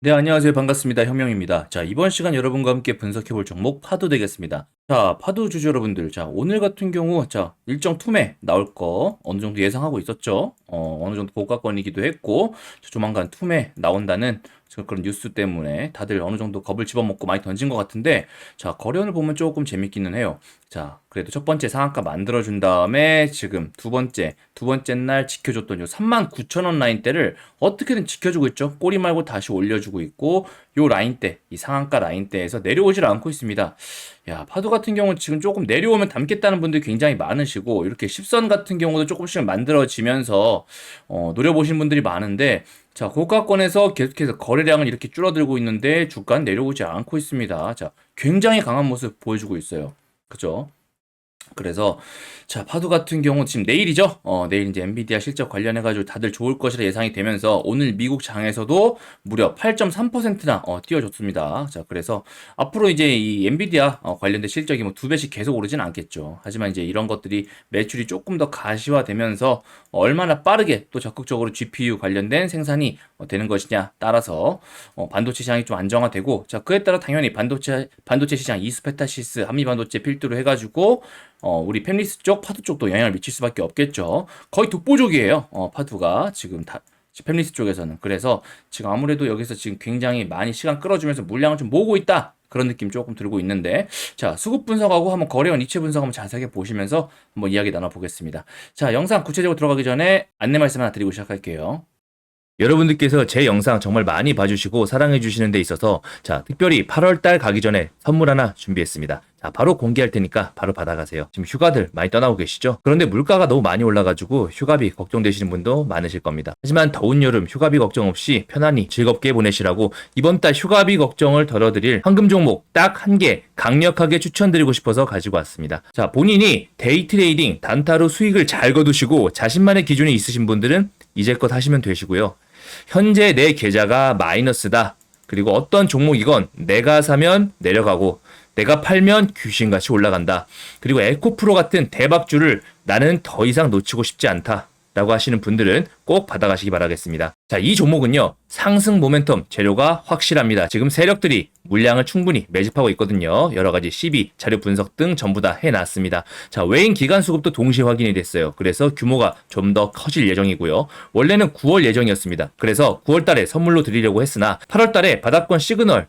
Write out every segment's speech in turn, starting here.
네, 안녕하세요. 반갑습니다. 현명입니다. 자, 이번 시간 여러분과 함께 분석해 볼 종목 파도 되겠습니다. 자, 파도 주주 여러분들. 자, 오늘 같은 경우, 자, 일정 투매 나올 거 어느 정도 예상하고 있었죠. 어, 어느 정도 고가권이기도 했고, 자, 조만간 투매 나온다는 그런 뉴스 때문에 다들 어느 정도 겁을 집어먹고 많이 던진 것 같은데, 자, 거래원을 보면 조금 재밌기는 해요. 자, 그래도 첫 번째 상한가 만들어준 다음에 지금 두 번째, 두 번째 날 지켜줬던 요 39,000원 라인대를 어떻게든 지켜주고 있죠. 꼬리 말고 다시 올려주고 있고, 요 라인대, 이 상한가 라인대에서 내려오질 않고 있습니다. 야, 파도 같은 경우는 지금 조금 내려오면 담겠다는 분들이 굉장히 많으시고, 이렇게 십선 같은 경우도 조금씩 만들어지면서, 어, 노려보신 분들이 많은데, 자, 고가권에서 계속해서 거래량은 이렇게 줄어들고 있는데, 주가는 내려오지 않고 있습니다. 자, 굉장히 강한 모습 보여주고 있어요. 그죠? 그래서 자 파도 같은 경우 지금 내일이죠. 어, 내일 이제 엔비디아 실적 관련해 가지고 다들 좋을 것이라 예상이 되면서 오늘 미국 장에서도 무려 8.3%나 어, 띄워줬습니다. 자 그래서 앞으로 이제 이 엔비디아 어, 관련된 실적이 뭐 두 배씩 계속 오르진 않겠죠. 하지만 이제 이런 것들이 매출이 조금 더 가시화되면서 어, 얼마나 빠르게 또 적극적으로 GPU 관련된 생산이 어, 되는 것이냐 따라서 어, 반도체 시장이 좀 안정화되고 자 그에 따라 당연히 반도체 반도체 시장 이스페타시스 한미 반도체 필두로 해가지고 어, 우리 팹리스 쪽, 파두 쪽도 영향을 미칠 수밖에 없겠죠. 거의 독보적이에요. 어, 파두가 지금 다 팹리스 쪽에서는. 그래서 지금 아무래도 여기서 지금 굉장히 많이 시간 끌어주면서 물량을 좀 모으고 있다. 그런 느낌 조금 들고 있는데 자 수급 분석하고 한번 거래원 이체 분석 한번 자세하게 보시면서 한번 이야기 나눠보겠습니다. 자 영상 구체적으로 들어가기 전에 안내 말씀 하나 드리고 시작할게요. 여러분들께서 제 영상 정말 많이 봐주시고 사랑해 주시는 데 있어서 자 특별히 8월달 가기 전에 선물 하나 준비했습니다. 자 바로 공개할 테니까 바로 받아가세요. 지금 휴가들 많이 떠나고 계시죠? 그런데 물가가 너무 많이 올라가지고 휴가비 걱정되시는 분도 많으실 겁니다. 하지만 더운 여름 휴가비 걱정 없이 편안히 즐겁게 보내시라고 이번 달 휴가비 걱정을 덜어드릴 황금 종목 딱 한 개 강력하게 추천드리고 싶어서 가지고 왔습니다. 자 본인이 데이 트레이딩 단타로 수익을 잘 거두시고 자신만의 기준이 있으신 분들은 이제껏 하시면 되시고요. 현재 내 계좌가 마이너스다. 그리고 어떤 종목이건 내가 사면 내려가고 내가 팔면 귀신같이 올라간다. 그리고 에코프로 같은 대박주를 나는 더 이상 놓치고 싶지 않다. 라고 하시는 분들은 꼭 받아가시기 바라겠습니다. 자, 이 종목은요, 상승 모멘텀 재료가 확실합니다. 지금 세력들이 물량을 충분히 매집하고 있거든요. 여러 가지 CB, 자료 분석 등 전부 다 해놨습니다. 자, 외인 기간 수급도 동시에 확인이 됐어요. 그래서 규모가 좀 더 커질 예정이고요. 원래는 9월 예정이었습니다. 그래서 9월 달에 선물로 드리려고 했으나 8월 달에 바닥권 시그널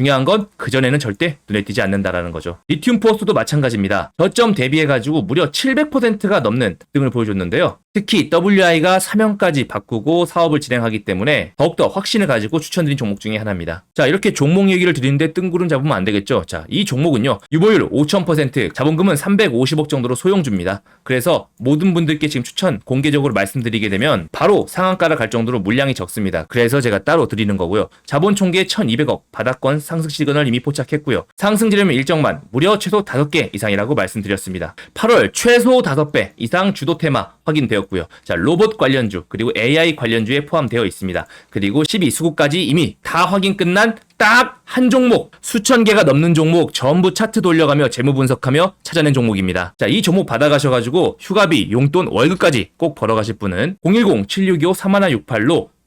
중요한 건 그전에는 절대 눈에 띄지 않는다라는 거죠. 리튬 포스도 마찬가지입니다. 저점 대비해가지고 무려 700%가 넘는 등을 보여줬는데요. 특히 WI가 사명까지 바꾸고 사업을 진행하기 때문에 더욱더 확신을 가지고 추천드린 종목 중에 하나입니다. 자, 이렇게 종목 얘기를 드리는데 뜬구름 잡으면 안 되겠죠. 자, 이 종목은요. 유보율 5000%, 자본금은 350억 정도로 소용줍니다. 그래서 모든 분들께 지금 추천 공개적으로 말씀드리게 되면 바로 상한가를 갈 정도로 물량이 적습니다. 그래서 제가 따로 드리는 거고요. 자본 총계 1200억, 바닥권 상승 시그널 이미 포착했고요. 상승 지르면 일정만 무려 최소 5개 이상이라고 말씀드렸습니다. 8월 최소 5배 이상 주도 테마 확인되었고요. 자, 로봇 관련주 그리고 AI 관련주에 포함되어 있습니다. 그리고 12수급까지 이미 다 확인 끝난 딱 한 종목, 수천 개가 넘는 종목 전부 차트 돌려가며 재무 분석하며 찾아낸 종목입니다. 자, 이 종목 받아가셔가지고 휴가비, 용돈, 월급까지 꼭 벌어가실 분은 010-765-3168로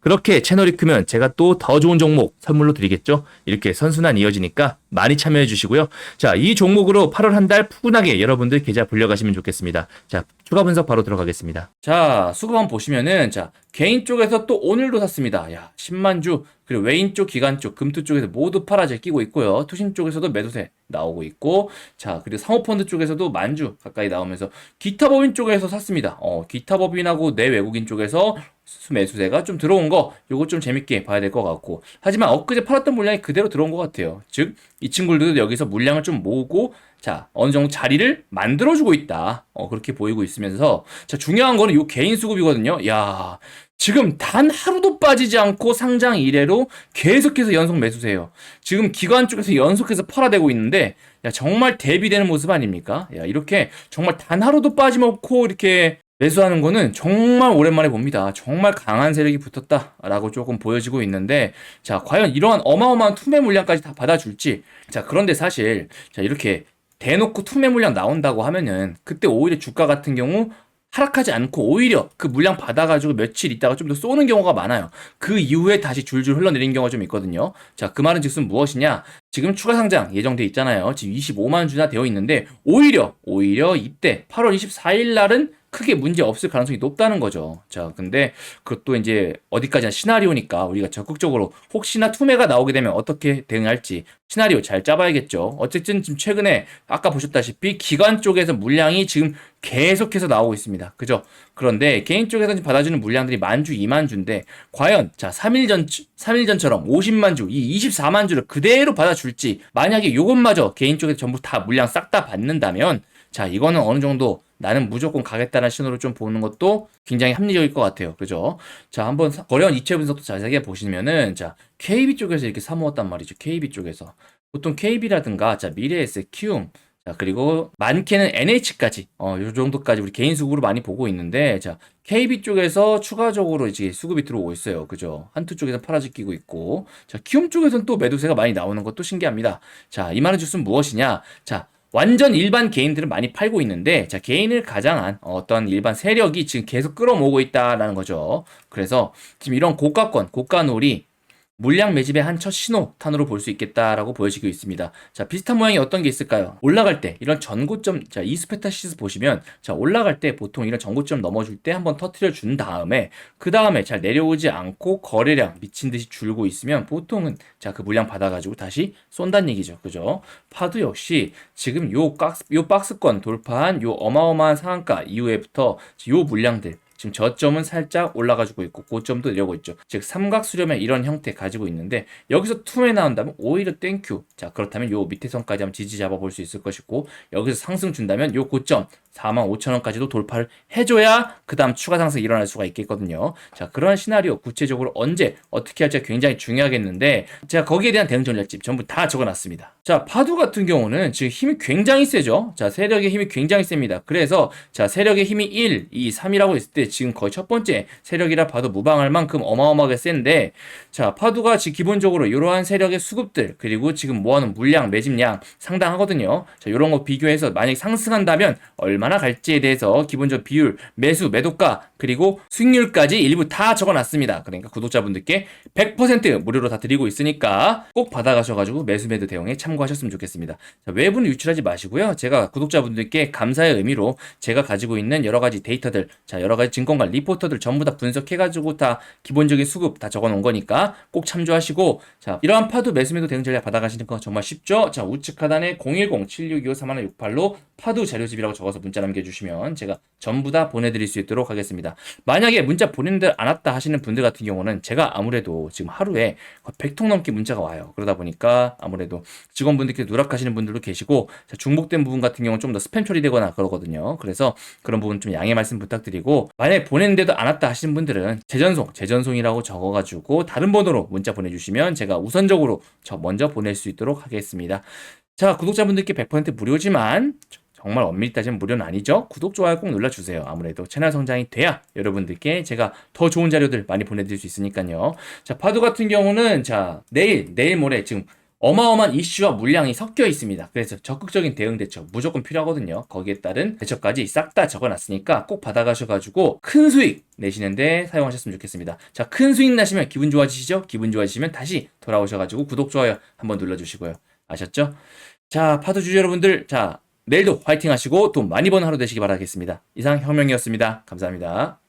그렇게 채널이 크면 제가 또 더 좋은 종목 선물로 드리겠죠? 이렇게 선순환 이어지니까 많이 참여해 주시고요. 자, 이 종목으로 8월 한 달 푸근하게 여러분들 계좌 불려가시면 좋겠습니다. 자, 추가 분석 바로 들어가겠습니다. 자, 수급 한번 보시면은, 자, 개인 쪽에서 또 오늘도 샀습니다. 야, 10만 주, 그리고 외인 쪽, 기관 쪽, 금투 쪽에서 모두 팔아제 끼고 있고요. 투신 쪽에서도 매도세 나오고 있고, 자, 그리고 사모펀드 쪽에서도 만주 가까이 나오면서 기타 법인 쪽에서 샀습니다. 어, 기타 법인하고 내 외국인 쪽에서 수 매수세가 좀 들어온 거, 요거 좀 재밌게 봐야 될 것 같고. 하지만 엊그제 팔았던 물량이 그대로 들어온 것 같아요. 즉, 이 친구들도 여기서 물량을 좀 모으고, 자, 어느 정도 자리를 만들어주고 있다. 어, 그렇게 보이고 있으면서, 자, 중요한 거는 요 개인 수급이거든요. 야 지금 단 하루도 빠지지 않고 상장 이래로 계속해서 연속 매수세요. 지금 기관 쪽에서 연속해서 팔아대고 있는데, 야, 정말 대비되는 모습 아닙니까? 야, 이렇게 정말 단 하루도 빠짐없고 이렇게 매수하는 거는 정말 오랜만에 봅니다. 정말 강한 세력이 붙었다라고 조금 보여지고 있는데, 자, 과연 이러한 어마어마한 투매 물량까지 다 받아줄지. 자, 그런데 사실, 자, 이렇게 대놓고 투매 물량 나온다고 하면은, 그때 오히려 주가 같은 경우 하락하지 않고 오히려 그 물량 받아가지고 며칠 있다가 좀 더 쏘는 경우가 많아요. 그 이후에 다시 줄줄 흘러내리는 경우가 좀 있거든요. 자, 그 말은 즉슨 무엇이냐? 지금 추가 상장 예정돼 있잖아요. 지금 25만 주나 되어 있는데 오히려 오히려 이때 8월 24일 날은 크게 문제 없을 가능성이 높다는 거죠. 자, 근데 그것도 이제 어디까지나 시나리오니까 우리가 적극적으로 혹시나 투매가 나오게 되면 어떻게 대응할지 시나리오 잘 짜봐야겠죠. 어쨌든 지금 최근에 아까 보셨다시피 기관 쪽에서 물량이 지금 계속해서 나오고 있습니다. 그죠? 그런데 개인 쪽에서 받아주는 물량들이 만주, 2만 주인데 과연 자, 3일 전 3일 전처럼 50만 주, 이 24만 주를 그대로 받아줄지 만약에 요것마저 개인 쪽에서 전부 다 물량 싹 다 받는다면 자, 이거는 어느 정도 나는 무조건 가겠다는 신호를 좀 보는 것도 굉장히 합리적일 것 같아요. 그죠? 자, 한번 거래원 이체 분석도 자세하게 보시면은, 자, KB 쪽에서 이렇게 사모았단 말이죠. KB 쪽에서. 보통 KB라든가, 자, 미래에셋, 키움, 자, 그리고 많게는 NH까지, 어, 요 정도까지 우리 개인 수급으로 많이 보고 있는데, 자, KB 쪽에서 추가적으로 이제 수급이 들어오고 있어요. 그죠? 한투 쪽에서 팔아지 끼고 있고, 자, 키움 쪽에서는 또 매도세가 많이 나오는 것도 신기합니다. 자, 이 말은 즉슨 무엇이냐? 자, 완전 일반 개인들은 많이 팔고 있는데 자 개인을 가장한 어떤 일반 세력이 지금 계속 끌어모으고 있다라는 거죠. 그래서 지금 이런 고가권, 고가놀이 물량 매집의 한 첫 신호탄으로 볼 수 있겠다라고 보여지고 있습니다. 자, 비슷한 모양이 어떤 게 있을까요? 올라갈 때 이런 전고점, 자, 이스페타시스 보시면 자, 올라갈 때 보통 이런 전고점 넘어줄 때 한번 터트려 준 다음에 그 다음에 잘 내려오지 않고 거래량 미친 듯이 줄고 있으면 보통은 자, 그 물량 받아 가지고 다시 쏜다는 얘기죠. 그죠? 파도 역시 지금 요 박스, 요 박스권 돌파한 요 어마어마한 상한가 이후에부터 요 물량들 지금 저점은 살짝 올라가지고 있고 고점도 내려오고 있죠. 즉 삼각 수렴의 이런 형태 가지고 있는데 여기서 투에 나온다면 오히려 땡큐. 자 그렇다면 요 밑에 선까지 한번 지지 잡아볼 수 있을 것이고 여기서 상승 준다면 요 고점 45,000원까지도 돌파를 해줘야 그 다음 추가 상승이 일어날 수가 있겠거든요. 자, 그런 시나리오 구체적으로 언제 어떻게 할지가 굉장히 중요하겠는데 제가 거기에 대한 대응 전략집 전부 다 적어놨습니다. 자, 파도 같은 경우는 지금 힘이 굉장히 세죠. 자, 세력의 힘이 굉장히 셉니다. 그래서 자, 세력의 힘이 1, 2, 3이라고 했을 때 지금 거의 첫 번째 세력이라 봐도 무방할 만큼 어마어마하게 센데 자, 파도가 지금 기본적으로 이러한 세력의 수급들 그리고 지금 모아놓은 물량, 매집량 상당하거든요. 자, 이런 거 비교해서 만약 상승한다면 얼마나 갈지에 대해서 기본적 비율, 매수, 매도가 그리고 수익률까지 일부 다 적어놨습니다. 그러니까 구독자분들께 100% 무료로 다 드리고 있으니까 꼭 받아가셔가지고 매수 매도 대응에 참고하셨으면 좋겠습니다. 자, 외부는 유출하지 마시고요. 제가 구독자분들께 감사의 의미로 제가 가지고 있는 여러 가지 데이터들, 자 여러 가지 증권관 리포터들 전부 다 분석해가지고 다 기본적인 수급 다 적어놓은 거니까 꼭 참조하시고 자 이러한 파도 매수 매도 대응 전략 받아가시는 거 정말 쉽죠? 자 우측 하단에 010-7625-3168로 파도 자료집이라고 적어서 문자 남겨주시면 제가 전부 다 보내드릴 수 있도록 하겠습니다. 만약에 문자 보냈는데 안 왔다 하시는 분들 같은 경우는 제가 아무래도 지금 하루에 100통 넘게 문자가 와요. 그러다 보니까 아무래도 직원분들께 누락하시는 분들도 계시고 자, 중복된 부분 같은 경우는 좀 더 스팸 처리되거나 그러거든요. 그래서 그런 부분 좀 양해 말씀 부탁드리고 만약에 보냈는데도 안 왔다 하시는 분들은 재전송, 재전송이라고 적어가지고 다른 번호로 문자 보내주시면 제가 우선적으로 저 먼저 보낼 수 있도록 하겠습니다. 자, 구독자분들께 100% 무료지만 정말 엄밀히 따지면 무료는 아니죠. 구독, 좋아요 꼭 눌러주세요. 아무래도 채널 성장이 돼야 여러분들께 제가 더 좋은 자료들 많이 보내드릴 수 있으니까요. 자, 파도 같은 경우는 자, 내일, 내일 모레 지금 어마어마한 이슈와 물량이 섞여 있습니다. 그래서 적극적인 대응 대처 무조건 필요하거든요. 거기에 따른 대처까지 싹 다 적어놨으니까 꼭 받아가셔가지고 큰 수익 내시는데 사용하셨으면 좋겠습니다. 자, 큰 수익 나시면 기분 좋아지시죠? 기분 좋아지시면 다시 돌아오셔가지고 구독, 좋아요 한번 눌러주시고요. 아셨죠? 자, 파도 주주 여러분들, 자, 내일도 화이팅 하시고 돈 많이 버는 하루 되시기 바라겠습니다. 이상 혁명이었습니다. 감사합니다.